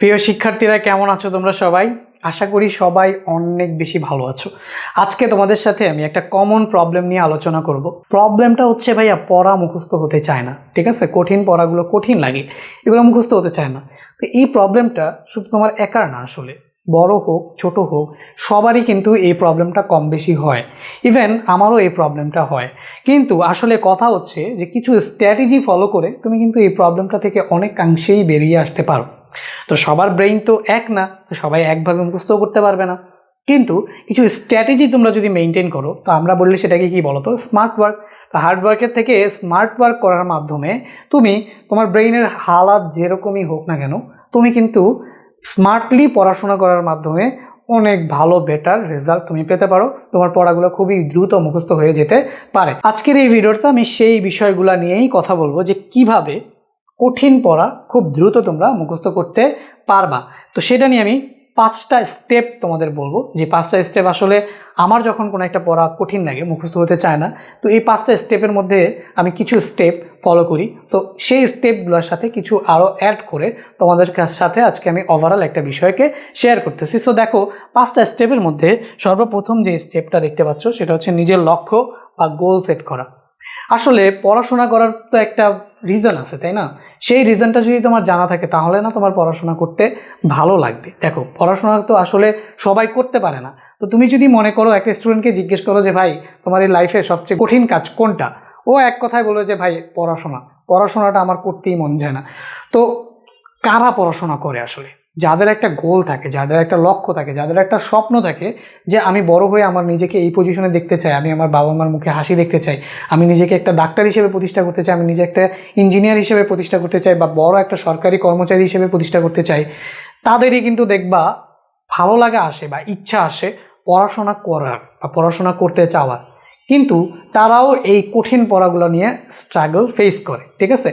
প্রিয় শিক্ষার্থীরা, কেমন আছো তোমরা সবাই? আশা করি সবাই অনেক বেশি ভালো আছো। আজকে তোমাদের সাথে আমি একটা কমন প্রবলেম নিয়ে আলোচনা করব। প্রবলেমটা হচ্ছে ভাইয়া, পড়া মুখস্থ হতে চায় না, ঠিক আছে? কঠিন পড়াগুলো কঠিন লাগে, এগুলো মুখস্থ হতে চায় না। তো এই প্রবলেমটা শুধু তোমার একার না আসলে, বড় হোক, ছোট হোক, সবারই কিন্তু এই প্রবলেমটা কম বেশি হয়। ইভেন আমারও এই প্রবলেমটা হয়। কিন্তু আসলে কথা হচ্ছে যে, কিছু স্ট্র্যাটেজি ফলো করে তুমি কিন্তু এই প্রবলেমটা থেকে অনেকাংশেই বেরিয়ে আসতে পারো। তো সবার ব্রেইন তো এক না, তো সবাই একভাবে মুখস্থ করতে পারবে না। কিন্তু কিছু স্ট্র্যাটেজি তোমরা যদি মেনটেন করো, তো আমরা বললে সেটাকে কি বলো তো স্মার্ট ওয়ার্ক তো হার্ড ওয়ার্কের থেকে স্মার্ট ওয়ার্ক করার মাধ্যমে তুমি তোমার ব্রেইনের হালাত যেরকমই হোক না কেন, তুমি কিন্তু স্মার্টলি পড়াশোনা করার মাধ্যমে অনেক ভালো বেটার রেজাল্ট তুমি পেতে পারো। তোমার পড়াগুলো খুবই দ্রুত মুখস্থ হয়ে যেতে পারে। আজকের এই ভিডিওতে আমি সেই বিষয়গুলো নিয়েই কথা বলব যে কীভাবে কঠিন পড়া, খুব দ্রুত তোমরা মুখস্থ করতে পারবা। তো সেটা নিয়ে আমি পাঁচটা স্টেপ তোমাদের বলব। যে পাঁচটা স্টেপ আসলে আমার যখন কোনো একটা পড়া কঠিন লাগে, মুখস্থ হতে চায় না, তো এই পাঁচটা স্টেপের মধ্যে আমি কিছু স্টেপ ফলো করি। সো সেই স্টেপগুলোর সাথে কিছু আরও অ্যাড করে তোমাদের সাথে আজকে আমি ওভারঅল একটা বিষয়কে শেয়ার করতেছি। সো দেখো, পাঁচটা স্টেপের মধ্যে সর্বপ্রথম যে স্টেপটা দেখতে পাচ্ছ, সেটা হচ্ছে নিজের লক্ষ্য বা গোল সেট করা। আসলে পড়াশোনা করার তো একটা রিজন আছে, তাই না? সেই রিজনটা যদি তোমার জানা থাকে, তাহলে না তোমার পড়াশোনা করতে ভালো লাগবে। দেখো, পড়াশোনা তো আসলে সবাই করতে পারে না। তো তুমি যদি মনে করো, একটা স্টুডেন্টকে জিজ্ঞেস করো যে, ভাই, তোমার এই লাইফে সবচেয়ে কঠিন কাজ কোনটা? ও এক কথায় বলবে যে, ভাই, পড়াশোনা। পড়াশোনাটা আমার করতেই মন যায় না। তো কারা পড়াশোনা করে আসলে? যাদের একটা গোল থাকে, যাদের একটা লক্ষ্য থাকে, যাদের একটা স্বপ্ন থাকে যে আমি বড় হয়ে আমার নিজেকে এই পজিশনে দেখতে চাই, আমি আমার বাবা মার মুখে হাসি দেখতে চাই, আমি নিজেকে একটা ডাক্তার হিসেবে প্রতিষ্ঠা করতে চাই, আমি নিজে একটা ইঞ্জিনিয়ার হিসেবে প্রতিষ্ঠা করতে চাই বা বড় একটা সরকারি কর্মচারী হিসেবে প্রতিষ্ঠা করতে চাই, তাদেরই কিন্তু দেখবা ভালো লাগা আসে বা ইচ্ছা আসে পড়াশোনা করার বা পড়াশোনা করতে চাওয়ার। কিন্তু তারাও এই কঠিন পড়াগুলো নিয়ে স্ট্রাগল ফেস করে, ঠিক আছে?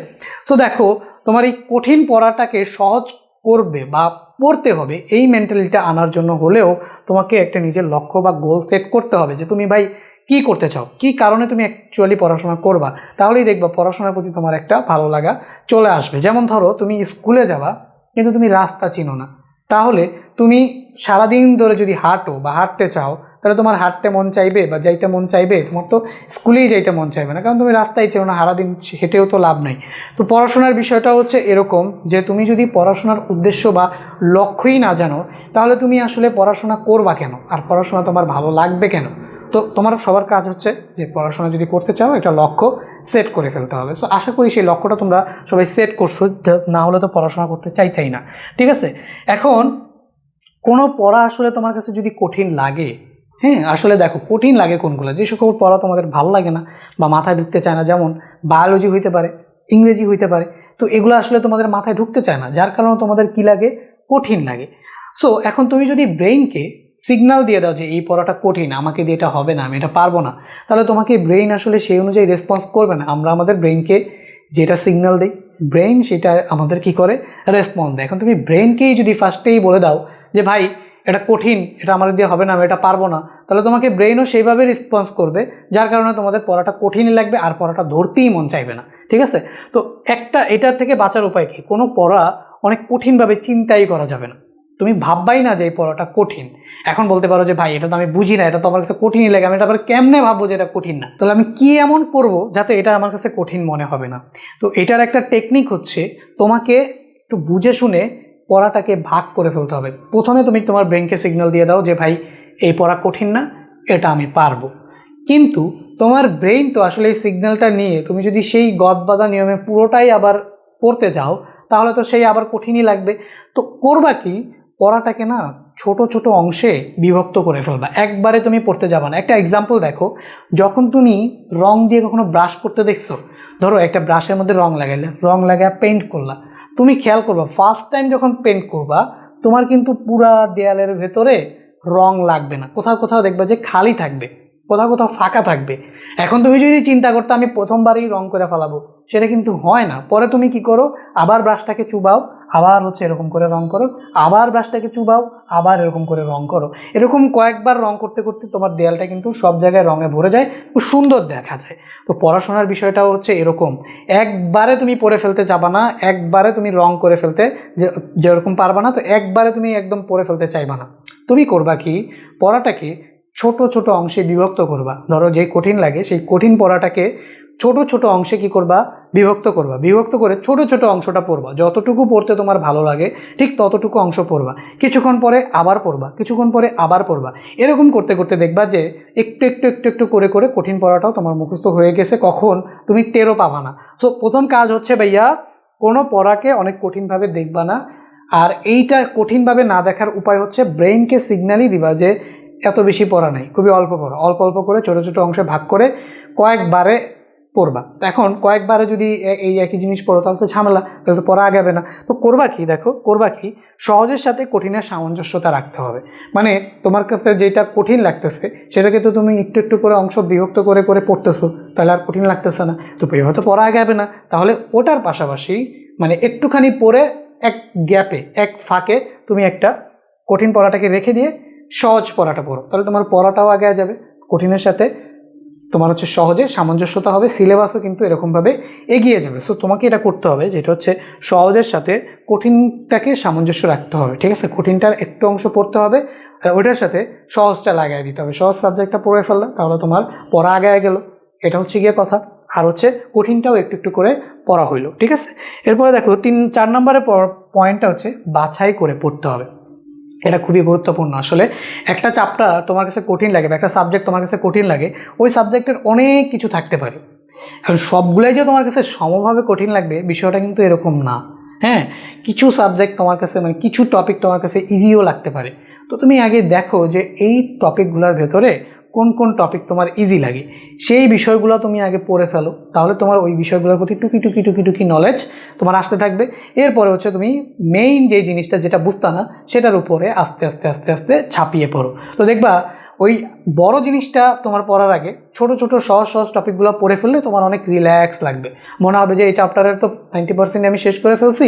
সো দেখো, তোমার এই কঠিন পড়াটাকে সহজ করবে বা পড়তে হবে। এই মেন্টালিটিটা আনার জন্য হলেও তোমাকে একটা নিজের লক্ষ্য বা গোল সেট করতে হবে যে তুমি ভাই কি করতে চাও? কি কারণে তুমি অ্যাকচুয়ালি পড়াশোনা করবা? তাহলেই দেখবা পড়াশোনার প্রতি তোমার একটা ভালো লাগা চলে আসবে। যেমন ধরো, তুমি স্কুলে যাবা, কিন্তু তুমি রাস্তা চিনো না। তাহলে তুমি সারাদিন ধরে যদি হাঁটো বা হাঁটতে চাও তাহলে তোমার হাঁটতে মন চাইবে বা যাইতে মন চাইবে, তোমার তো স্কুলেই যাইতে মন চাইবে না। কারণ তুমি রাস্তায় চেও না, সারাদিন হেঁটেও তো লাভ নাই। তো পড়াশোনার বিষয়টা হচ্ছে এরকম যে, তুমি যদি পড়াশোনার উদ্দেশ্য বা লক্ষ্যই না জানো, তাহলে তুমি আসলে পড়াশোনা করবা কেন? আর পড়াশোনা তোমার ভালো লাগবে কেন? তো তোমার সবার কাজ হচ্ছে যে, পড়াশোনা যদি করতে চাও, একটা লক্ষ্য সেট করে ফেলতে হবে। সো আশা করি সেই লক্ষ্যটা তোমরা সবাই সেট করছ না হলে তো পড়াশোনা করতে চাইতেই না। ঠিক আছে? এখন কোনো পড়া আসলে তোমার কাছে যদি কঠিন লাগে হ্যাঁ আসলে দেখো, কঠিন লাগে কোনগুলো। যে সকল পড়া তোমাদের ভালো লাগে না বা মাথায় ঢুকতে চায় না, যেমন বায়োলজি হইতে পারে, ইংরেজি হইতে পারে, তো এগুলো আসলে তোমাদের মাথায় ঢুকতে চায় না, যার কারণে তোমাদের কী লাগে? কঠিন লাগে। সো এখন তুমি যদি ব্রেইনকে সিগন্যাল দিয়ে দাও যে এই পড়াটা কঠিন, আমাকে দিয়ে এটা হবে না, আমি এটা পারব না, তাহলে তোমাকে ব্রেইন আসলে সেই অনুযায়ী রেসপন্স করবে না। আমরা আমাদের ব্রেইনকে যেটা সিগনাল দিই ব্রেইন সেটা আমাদের কি করে? রেসপন্স দেয়। এখন তুমি ব্রেইনকেই যদি ফার্স্টেই বলে দাও যে, ভাই এটা কঠিন, এটা আমাদের দিয়ে হবে না, আমি এটা পারব না। তাহলে তোমাকে ব্রেইনও সেইভাবে রেসপন্স করবে, যার কারণে তোমাদের পড়াটা কঠিনই লাগবে আর পড়াটা ধরতেই মন চাইবে না, ঠিক আছে? তো একটা এটার থেকে বাঁচার উপায় কি? কোনো পড়া অনেক কঠিনভাবে চিন্তাই করা যাবে না। তুমি ভাববাই না যে এই পড়াটা কঠিন। এখন বলতে পারো যে, ভাই, এটা তো আমি বুঝি না, এটা তো আমার কাছে কঠিনই লাগে, আমি এটা আবার কেমনে ভাববো যে এটা কঠিন না? তাহলে আমি কি এমন করব যাতে এটা আমার কাছে কঠিন মনে হবে না? তো এটার একটা টেকনিক হচ্ছে, তোমাকে একটু বুঝে শুনে পড়াটাকে ভাগ করে ফেলতে হবে। প্রথমে তুমি তোমার ব্রেনকে সিগন্যাল দিয়ে দাও যে, ভাই, এই পড়া কঠিন না, এটা আমি পারব। কিন্তু তোমার ব্রেইন তো আসলে এই সিগন্যালটা নিয়ে তুমি যদি সেই গদবাদা নিয়মে পুরোটাই আবার পড়তে যাও, তাহলে তো সেই আবার কঠিনই লাগবে। তো করবা কি? পড়াটাকে না ছোট ছোট অংশে বিভক্ত করে ফেলবা। একবারে তুমি পড়তে যাবা না। একটা এক্সাম্পল দেখো, যখন তুমি রং দিয়ে কখনো ব্রাশ করতে দেখছ, ধরো একটা ব্রাশের মধ্যে রং লাগাইলে, রং লাগা পেইন্ট করলা। তুমি খেয়াল করবা ফার্স্ট টাইম যখন পেন্ট করবা, তোমার কিন্তু পুরা দেয়ালের ভেতরে রং লাগবে না। কোথাও কোথাও দেখবা যে খালি থাকবে। কোথাও কোথাও ফাঁকা থাকবে। এখন তুমি যদি চিন্তা করতে, আমি প্রথমবারই রং করে ফেলাবো, সেটা কিন্তু হয় না। পরে তুমি কি করো, আবার ব্রাশটাকে চুবাও, আবার হচ্ছে এরকম করে রং করো, আবার ব্রাশটাকে চুবাও, আবার এরকম করে রং করো। এরকম কয়েকবার রং করতে করতে তোমার দেয়ালটা কিন্তু সব জায়গায় রঙে ভরে যায়, খুব সুন্দর দেখা যায়। তো পড়াশোনার বিষয়টাও হচ্ছে এরকম। একবারে তুমি পড়ে ফেলতে যাবা না, একবারে তুমি রং করে ফেলতে যে, যেরকম পারবা না, তো একবারে তুমি একদম পড়ে ফেলতে চাইবা না। তুমি করবা কি, পড়াটাকে ছোট ছোট অংশে বিভক্ত করবা। ধরো যে কঠিন লাগে, সেই কঠিন পড়াটাকে ছোট ছোট অংশে কি করবা? বিভক্ত করবা। বিভক্ত করে ছোট ছোট অংশটা পড়বা। যতটুকু পড়তে তোমার ভালো লাগে, ঠিক ততটুকু অংশ পড়বা। কিছুক্ষণ পরে আবার পড়বা, কিছুক্ষণ পরে আবার পড়বা। এরকম করতে করতে দেখবা যে একটু একটু একটু একটু করে করে কঠিন পড়াটাও তোমার মুখস্থ হয়ে গেছে, কখন? তুমি টেরও পাবা না। সো প্রথম কাজ হচ্ছে ভাইয়া, কোনো পড়াকে অনেক কঠিনভাবে দেখবা না। আর এইটা কঠিনভাবে না দেখার উপায় হচ্ছে ব্রেইনকে সিগন্যালই দিবা যে এত বেশি পড়া নাই, খুবই অল্প পড়া। অল্প অল্প করে ছোটো ছোটো অংশে ভাগ করে কয়েকবারে পড়বা। এখন কয়েকবারে যদি এই একই জিনিস পড়ো, তাহলে তো ঝামেলা, তাহলে তো পড়া আগাবে না। তো করবা কি, দেখো, করবা কি, সহজের সাথে কঠিনের সামঞ্জস্যতা রাখতে হবে। মানে তোমার কাছে যেটা কঠিন লাগতেছে, সেটাকে তো তুমি একটু একটু করে অংশ বিভক্ত করে করে পড়তেছো, তাহলে আর কঠিন লাগতেছে না। তো হয়তো পড়া আগাবে না। তাহলে ওটার পাশাপাশি মানে একটুখানি পড়ে এক গ্যাপে, এক ফাঁকে তুমি একটা কঠিন পড়াটাকে রেখে দিয়ে সহজ পড়াটা পড়ো। তাহলে তোমার পড়াটাও আগে যাবে। কঠিনের সাথে তোমার হচ্ছে সহজে সামঞ্জস্যতা হবে, সিলেবাসও কিন্তু এরকমভাবে এগিয়ে যাবে। সো তোমাকে এটা করতে হবে যেটা হচ্ছে সহজের সাথে কঠিনটাকে সামঞ্জস্য রাখতে হবে, ঠিক আছে? কঠিনটার একটু অংশ পড়তে হবে আর ওইটার সাথে সহজটা লাগাই দিতে হবে। সহজ সাবজেক্টটা পড়ে ফেললে তাহলে তোমার পড়া আগায় গেল। এটা হচ্ছে গিয়ে কথা। আর হচ্ছে কঠিনটাও একটু একটু করে পড়া হইল, ঠিক আছে? এরপরে দেখো, তিন, চার নম্বরের পয়েন্টটা হচ্ছে বাছাই করে পড়তে হবে। এটা খুবই গুরুত্বপূর্ণ। আসলে একটা চাপটা তোমার কাছে কঠিন লাগে বা একটা সাবজেক্ট তোমার কাছে কঠিন লাগে, ওই সাবজেক্টের অনেক কিছু থাকতে পারে। আর সবগুলাই যে তোমার কাছে সমভাবে কঠিন লাগবে, বিষয়টা কিন্তু এরকম না। হ্যাঁ? কিছু সাবজেক্ট তোমার কাছে মানে কিছু টপিক তোমার কাছে ইজিও লাগতে পারে। তো তুমি আগে দেখো যে এই টপিকগুলোর ভেতরে কোন কোন টপিক তোমার ইজি লাগে, সেই বিষয়গুলো তুমি আগে পড়ে ফেলো, তাহলে তোমার ওই বিষয়গুলোর প্রতি টুকি টুকি টুকি টুকি নলেজ তোমার আসতে থাকবে। এরপরে হচ্ছে তুমি মেইন যে জিনিসটা যেটা বুঝতা না, সেটার উপরে আস্তে আস্তে আস্তে আস্তে ছাপিয়ে পড়ো। তো দেখবা, ওই বড় জিনিসটা তোমার পড়ার আগে, ছোট ছোট, সহজ সহজ টপিকগুলো পড়ে ফেললে তোমার অনেক রিল্যাক্স লাগবে। মনে হবে যে এই চ্যাপ্টারের তো নাইনটি পার্সেন্ট আমি শেষ করে ফেলছি।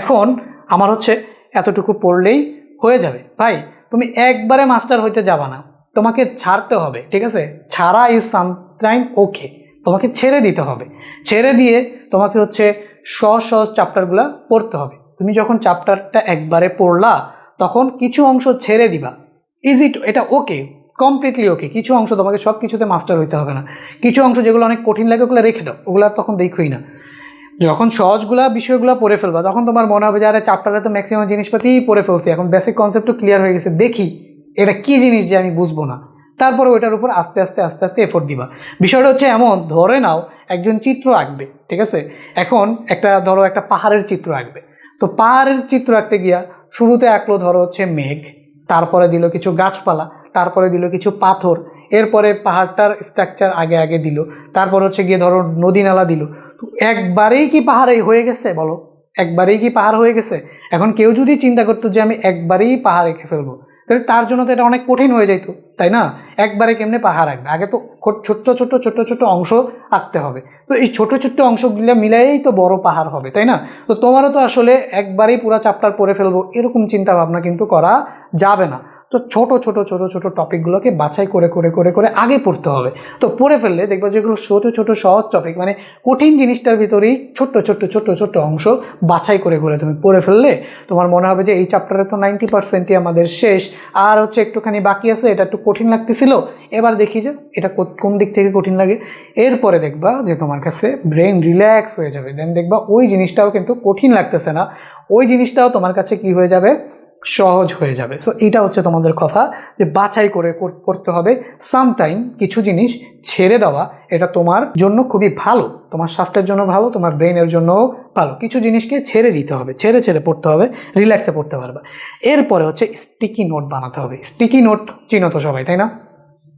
এখন আমার হচ্ছে এতটুকু পড়লেই হয়ে যাবে। ভাই, তুমি একবারে মাস্টার হইতে যাবা না। তোমাকে ছাড়তে হবে, ঠিক আছে? ছাড়া ইজ সামটাইম ওকে তোমাকে ছেড়ে দিতে হবে। ছেড়ে দিয়ে তোমাকে হচ্ছে সহজ সহজ চ্যাপ্টারগুলো পড়তে হবে। তুমি যখন চ্যাপ্টারটা একবারে পড়লা, তখন কিছু অংশ ছেড়ে দিবা। ইজি এটা ওকে কমপ্লিটলি ওকে কিছু অংশ তোমাকে সব কিছুতে মাস্টার হইতে হবে না। কিছু অংশ যেগুলো অনেক কঠিন লাগে, ওগুলো রেখে দাও। ওগুলো তখন দেখোই না। যখন সহজগুলা বিষয়গুলো পড়ে ফেলবা, তখন তোমার মনে হবে যে, আরে চ্যাপ্টারে তো ম্যাক্সিমাম জিনিসপাতিই পড়ে ফেলছি। এখন বেসিক কনসেপ্টও ক্লিয়ার হয়ে গেছে। দেখি এটা কি জিনিস যে আমি বুঝব না? তারপরে ওইটার উপর আস্তে আস্তে আস্তে আস্তে এফোর্ট দিবা। বিষয়টা হচ্ছে এমন, ধরে নাও একজন চিত্র আঁকবে, ঠিক আছে? এখন একটা, ধরো একটা পাহাড়ের চিত্র আঁকবে। তো পাহাড়ের চিত্র আঁকতে গিয়া শুরুতে আঁকলো, ধরো হচ্ছে মেঘ, তারপরে দিল কিছু গাছপালা, তারপরে দিল কিছু পাথর, এরপরে পাহাড়টার স্ট্রাকচার আগে আগে দিল, তারপর হচ্ছে গিয়ে ধরো নদী নালা দিল। তো একবারেই কি পাহাড় হয়ে গেছে বলো? একবারেই কি পাহাড় হয়ে গেছে? এখন কেউ যদি চিন্তা করতো যে আমি একবারেই পাহাড় এঁকে ফেলব তাহলে তার জন্য তো এটা অনেক কঠিন হয়ে যেত তাই না? একবারে কেমনে পাহাড় আঁকবে আগে তো ছোট্ট ছোট্ট ছোট্ট ছোট্ট অংশ আঁকতে হবে। তো এই ছোট ছোট্ট অংশগুলো মিলাইয়েই তো বড় পাহাড় হবে, তাই না? তো তোমারও তো আসলে একবারেই পুরো চ্যাপ্টার পরে ফেলব, এরকম চিন্তা ভাবনা কিন্তু করা যাবে না। তো ছোট ছোট ছোট ছোট টপিকগুলোকে বাছাই করে করে করে করে আগে পড়তে হবে। তো পড়ে ফেললে দেখবে যেগুলো ছোট ছোট, সহজ টপিক মানে কঠিন জিনিসটার ভিতরেই ছোট্ট ছোট্ট ছোট্ট ছোট্ট অংশ বাছাই করে করে তুমি পড়ে ফেললে তোমার মনে হবে যে এই চ্যাপ্টারে তো নাইনটি পার্সেন্টই আমাদের শেষ। আর হচ্ছে একটুখানি বাকি আছে, এটা একটু কঠিন লাগতেছিল, এবার দেখি যে এটা কোন দিক থেকে কঠিন লাগে। এরপরে দেখবা যে তোমার কাছে ব্রেন রিল্যাক্স হয়ে যাবে। দেন দেখবা ওই জিনিসটাও কিন্তু কঠিন লাগতেছে না। ওই জিনিসটাও তোমার কাছে কি হয়ে যাবে? সহজ হয়ে যাবে। সো এটা হচ্ছে তোমাদের কথা যে বাছাই করে করতে হবে। সামটাইম কিছু জিনিস ছেড়ে দেওয়া, এটা তোমার জন্য খুবই ভালো। তোমার স্বাস্থ্যের জন্য ভালো, তোমার ব্রেনের জন্যও ভালো। কিছু জিনিসকে ছেড়ে দিতে হবে, ছেড়ে ছেড়ে পড়তে হবে রিল্যাক্সে পড়তে পারবে। এরপরে হচ্ছে স্টিকি নোট বানাতে হবে। স্টিকি নোট চিনো তো সবাই, তাই না?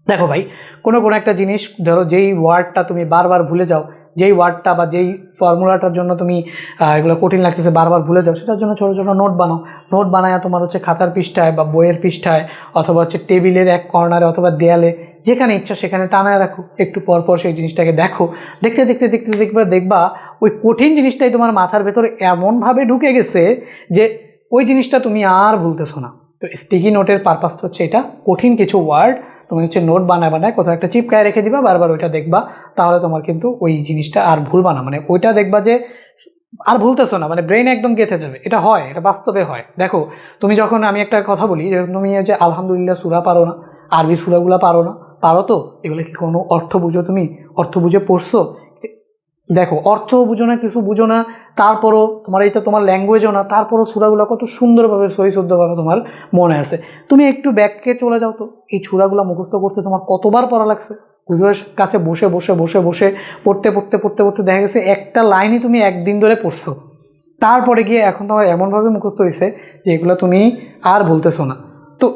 দেখো ভাই, কোনো কোনো একটা জিনিস, ধরো যেই ওয়ার্ডটা তুমি বারবার ভুলে যাও, যেই ওয়ার্ডটা বা যেই ফর্মুলাটার জন্য তুমি এগুলো কঠিন লাগতেছে বারবার ভুলে যাও, সেটার জন্য ছোটো ছোটো নোট বানাও। নোট বানায় তোমার হচ্ছে খাতার পৃষ্ঠায় বা বইয়ের পৃষ্ঠায় অথবা হচ্ছে টেবিলের এক কর্নারে অথবা দেয়ালে যেখানে ইচ্ছা সেখানে টানায় রাখো। একটু পর পর সেই জিনিসটাকে দেখো। দেখতে দেখতে দেখতে, দেখবা দেখবা ওই কঠিন জিনিসটাই তোমার মাথার ভেতরে এমনভাবে ঢুকে গেছে যে ওই জিনিসটা তুমি আর ভুলতেছো না। তো স্টিকি নোটের পারপাস তো হচ্ছে এটা। কঠিন কিছু ওয়ার্ড তুমি হচ্ছে নোট বানায় বানায় কোথাও একটা চিপকায় রেখে দিবা, বারবার ওইটা দেখবা, তাহলে তোমার কিন্তু ওই জিনিসটা আর ভুলবা না। মানে ওইটা দেখবা যে আর ভুলতেছো না মানে ব্রেন একদম গেঁথে যাবে। এটা হয়, এটা বাস্তবে হয়। দেখো, তুমি যখন আমি একটা কথা বলি, যে তুমি যে আলহামদুলিল্লাহ সুরা পারো না, আরবি সুরাগুলো পারো না, পারো তো? এগুলো কি কোনো অর্থ বুঝো তুমি? অর্থ বুঝে পড়ছো? দেখো, অর্থ বুঝো না, কিছু বুঝো না, তারপরও তোমার এইটা তোমার ল্যাঙ্গুয়েজও না, তারপরও সুরাগুলো কত সুন্দরভাবে সহি শুদ্ধভাবে তোমার মনে আছে। তুমি একটু ব্যাককে চলে যাও তো। এই ছুরাগুলো মুখস্থ করতে তোমার কতবার পড়া লাগছে? হুজুরের কাছে বসে বসে বসে বসে পড়তে পড়তে পড়তে পড়তে দেখা গেছে একটা লাইনই তুমি একদিন ধরে পড়ছো। তারপরে গিয়ে এখন তোমার এমনভাবে মুখস্থ হয়েছে যে এগুলো তুমি আর বলতেছো না। তো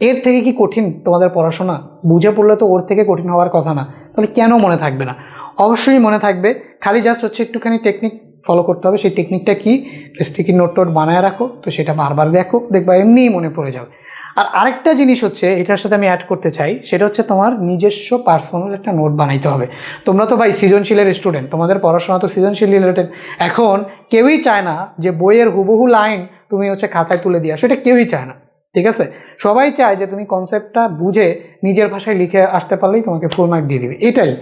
এর থেকে কি কঠিন তোমাদের পড়াশোনা? বুঝে পড়লে তো ওর থেকে কঠিন হওয়ার কথা না। তাহলে কেন মনে থাকবে না? অবশ্যই মনে থাকবে। খালি জাস্ট হচ্ছে একটুখানি টেকনিক ফলো করতে হবে। সেই টেকনিকটা কি? স্টিকি নোট টোট বানায় রাখো। তো সেটা বারবার দেখো। দেখবা এমনিই মনে পড়ে যাবে। আর আরেকটা জিনিস হচ্ছে, এটার সাথে আমি অ্যাড করতে চাই, সেটা হচ্ছে তোমার নিজস্ব পার্সোনাল একটা নোট বানাইতে হবে। তোমরা তো ভাই সৃজনশীলের স্টুডেন্ট তোমাদের পড়াশোনা তো সৃজনশীল রিলেটেড এখন কেউই চায় না যে বইয়ের হুবহু লাইন তুমি হচ্ছে খাতায় তুলে দিয়ে আসো, এটা কেউই চায় না, ঠিক আছে? সবাই চায় যে তুমি কনসেপ্টটা বুঝে নিজের ভাষায় লিখে আসতে পারলেই তোমাকে ফুল মার্ক দিয়ে দিবে, এটাই।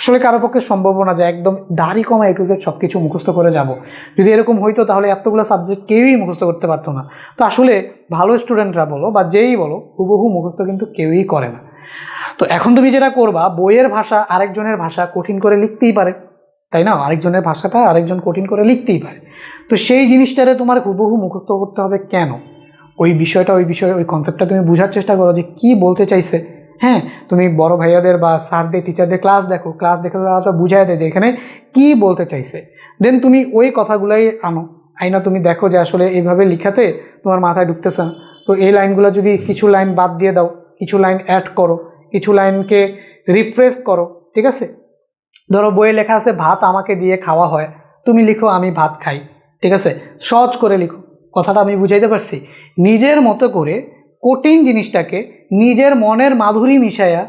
আসলে কারও পক্ষে সম্ভব না যে একদম দাড়ি কমা এ টু জেড সব কিছু মুখস্থ করে যাব। যদি এরকম হইতো তাহলে এতগুলো সাবজেক্ট কেউই মুখস্থ করতে পারতো না। তো আসলে ভালো স্টুডেন্টরা বলো বা যেই বলো, হুবহু মুখস্থ কিন্তু কেউই করে না। তো এখন তুমি যেটা করবা, বইয়ের ভাষা আরেকজনের ভাষা কঠিন করে লিখতেই পারে। তাই না? আরেকজনের ভাষাটা আরেকজন কঠিন করে লিখতেই পারে। তো সেই জিনিসটারে তোমার হুবহু মুখস্থ করতে হবে কেন? ওই বিষয়টা, ওই বিষয়ে, ওই কনসেপ্টটা তুমি বোঝার চেষ্টা করো যে কী বলতে চাইছে। হ্যাঁ তুমি বড় ভাইয়াদের বা স্যারদের টিচারদের ক্লাস দেখো ক্লাস দেখে তারা তো বুঝাই দেয় যে এখানে কী বলতে চাইছে। দেন তুমি ওই কথাগুলাই আনো। আইনা তুমি দেখো যে আসলে এইভাবে লিখাতে তোমার মাথায় ঢুকতেছে না। তো এই লাইনগুলো যদি কিছু লাইন বাদ দিয়ে দাও, কিছু লাইন অ্যাড করো, কিছু লাইনকে রিফ্রেশ করো, ঠিক আছে? ধরো বইয়ে লেখা আছে, ভাত আমাকে দিয়ে খাওয়া হয়, তুমি লিখো, আমি ভাত খাই। ঠিক আছে? সহজ করে লিখো। কথাটা আমি বুঝাইতে পারছি? নিজের মতো করে কঠিন জিনিসটাকে নিজের মনের মাধুরী মিশাইয়া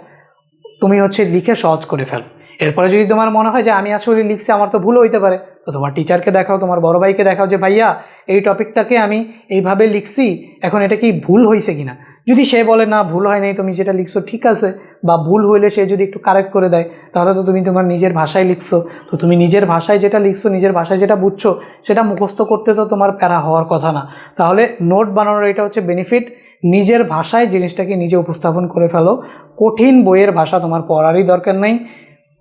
তুমি হচ্ছে লিখে সহজ করে ফেলো। এরপরে যদি তোমার মনে হয় যে আমি আসলে লিখছি, আমার তো ভুল হইতে পারে, তো তোমার টিচারকে দেখাও, তোমার বড় ভাইকে দেখাও যে, ভাইয়া, এই টপিকটাকে আমি এইভাবে লিখছি, এখন এটা কি ভুল হয়েছে কিনা? যদি সে বলে, না, ভুল হয় নাই, তুমি যেটা লিখছো ঠিক আছে, বা ভুল হইলে সে যদি একটু কারেক্ট করে দেয়, তাহলে তো তুমি তোমার নিজের ভাষায় লিখছো। তো তুমি নিজের ভাষায় যেটা লিখছো, নিজের ভাষায় যেটা বুঝছ, সেটা মুখস্থ করতে তো তোমার প্যারা হওয়ার কথা না। তাহলে নোট বানানোর এটা হচ্ছে বেনিফিট নিজের ভাষায় জিনিসটাকে নিজে উপস্থাপন করে ফেলো। কঠিন বইয়ের ভাষা তোমার পড়ারই দরকার নেই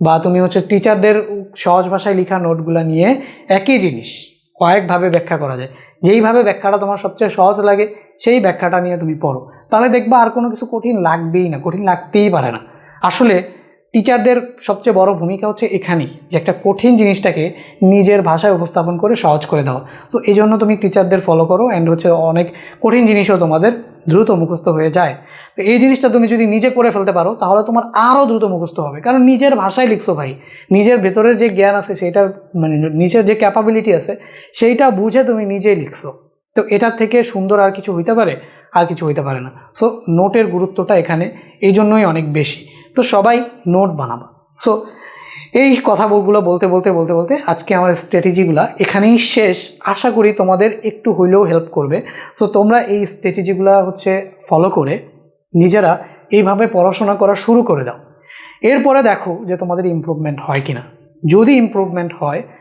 বা তুমি হচ্ছে টিচারদের সহজ ভাষায় লেখা নোটগুলো নিয়ে একই জিনিস কয়েকভাবে ব্যাখ্যা করা যায়। যেইভাবে ব্যাখ্যাটা তোমার সবচেয়ে সহজ লাগে, সেই ব্যাখ্যাটা নিয়ে তুমি পড়ো। তাহলে দেখবা আর কোনো কিছু কঠিন লাগবেই না, কঠিন লাগতেই পারে না। আসলে টিচারদের সবচেয়ে বড় ভূমিকা হচ্ছে এখানেই, যে একটা কঠিন জিনিসটাকে নিজের ভাষায় উপস্থাপন করে সহজ করে দেওয়া। তো এই জন্য তুমি টিচারদের ফলো করো অ্যান্ড হচ্ছে অনেক কঠিন জিনিসও তোমাদের দ্রুত মুখস্থ হয়ে যায়। তো এই জিনিসটা তুমি যদি নিজে করে ফেলতে পারো, তাহলে তোমার আরও দ্রুত মুখস্থ হবে। কারণ নিজের ভাষায় লিখছো ভাই, নিজের ভেতরের যে জ্ঞান আছে সেটার মানে নিজের যে ক্যাপাবিলিটি আছে, সেইটা বুঝে তুমি নিজেই লিখছো। তো এটার থেকে সুন্দর আর কিছু হইতে পারে, আর কিছু হইতে পারে না। সো নোটের গুরুত্বটা এখানে এই জন্যই অনেক বেশি। তো সবাই নোট বানাবা। সো এই কথাগুলো বলতে বলতে বলতে বলতে আজকে আমার স্ট্র্যাটেজিগুলো এখানেই শেষ। আশা করি তোমাদের একটু হইলেও হেল্প করবে। সো তোমরা এই স্ট্র্যাটেজিগুলো হচ্ছে ফলো করে নিজেরা এইভাবে পড়াশোনা করা শুরু করে দাও। এরপরে দেখো যে তোমাদের ইম্প্রুভমেন্ট হয় কিনা। যদি ইমপ্রুভমেন্ট হয় ক-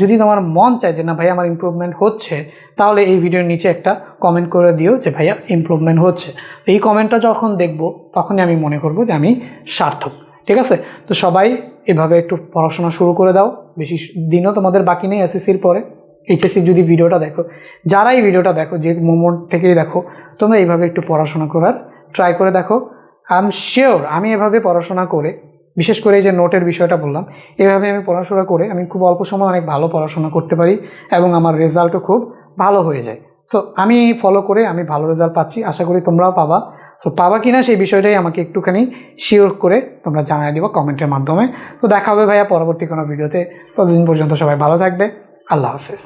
যদি তোমার মন চায় যে না ভাই আমার ইমপ্রুভমেন্ট হচ্ছে, তাহলে এই ভিডিওর নিচে একটা কমেন্ট করে দিও যে ভাইয়া ইমপ্রুভমেন্ট হচ্ছে। এই কমেন্টটা যখন দেখব, তখনই আমি মনে করব যে আমি সার্থক, ঠিক আছে? তো সবাই এভাবে একটু পড়াশোনা শুরু করে দাও, বেশি দিনও তোমাদের বাকি নেই এসএসসির পরে। এইচএসসি যদি ভিডিওটা দেখো, যারা এই ভিডিওটা দেখো, যে মোমেন্ট থেকেই দেখো, তোমরা এইভাবে একটু পড়াশোনা করার ট্রাই করে দেখো। আই এম শিওর আমি এভাবে পড়াশোনা করে বিশেষ করে এই যে নোটের বিষয়টা বললাম, এভাবে আমি পড়াশোনা করে আমি খুব অল্প সময় অনেক ভালো পড়াশোনা করতে পারি এবং আমার রেজাল্টও খুব ভালো হয়ে যায়। সো আমি ফলো করে আমি ভালো রেজাল্ট পাচ্ছি, আশা করি তোমরাও পাবা। সো পাবা কিনা সেই বিষয়টাই আমাকে একটুখানি শিওর করে তোমরা জানাই দিবা কমেন্টের মাধ্যমে। তো দেখা হবে ভাইয়া পরবর্তী কোনো ভিডিওতে ততদিন পর্যন্ত সবাই ভালো থাকবে। আল্লাহ হাফেজ।